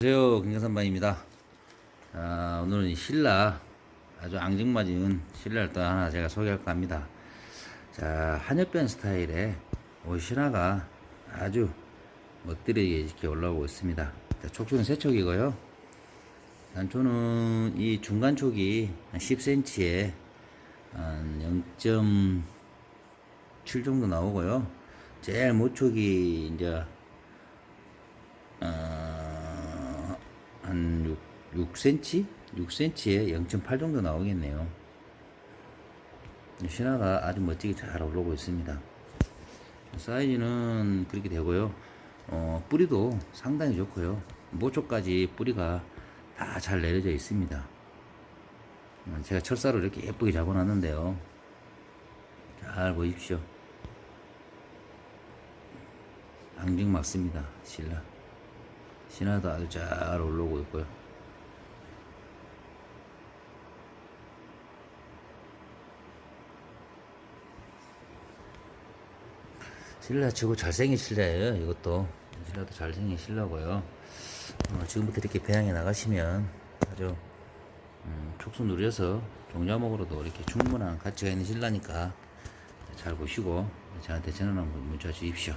안녕하세요 김경선반입니다. 아, 오늘은 이 신라 아주 앙증맞은 신라를 또 하나 제가 소개할까 합니다. 자 한엽변 스타일의 옷 신화가 아주 멋들이게 이렇게 올라오고 있습니다. 자, 촉수는 세 촉이고요. 단초는 이 중간 촉이 한 10cm에 한 0.7 정도 나오고요. 제일 모촉이 이제 한 6, 6cm? 6cm에 0.8 정도 나오겠네요. 신화가 아주 멋지게 잘 올라오고 있습니다. 사이즈는 그렇게 되고요. 어, 뿌리도 상당히 좋고요. 모초까지 뿌리가 다 잘 내려져 있습니다. 어, 제가 철사로 이렇게 예쁘게 잡아놨는데요. 잘 보십시오. 앙증 맞습니다. 신라. 신화도 아주 잘 올라오고 있고요. 신라 치고 잘생긴 신라예요. 이것도 신라도 잘생긴 신라고요. 어, 지금부터 이렇게 배양해 나가시면 아주 음, 촉수 누려서 종자목으로도 이렇게 충분한 가치가 있는 신라니까 잘 보시고 저한테 전화 한번 문자 주십시오.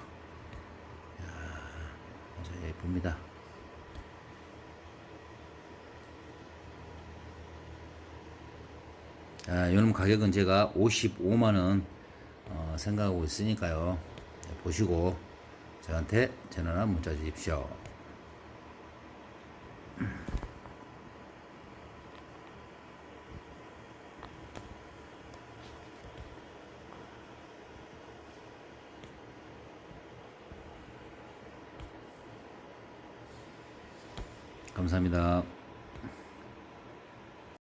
아주 예쁩니다. 아, 이놈 가격은 제가 55만원 어, 생각하고 있으니까요. 네, 보시고 저한테 전화나 문자 주십시오. 감사합니다.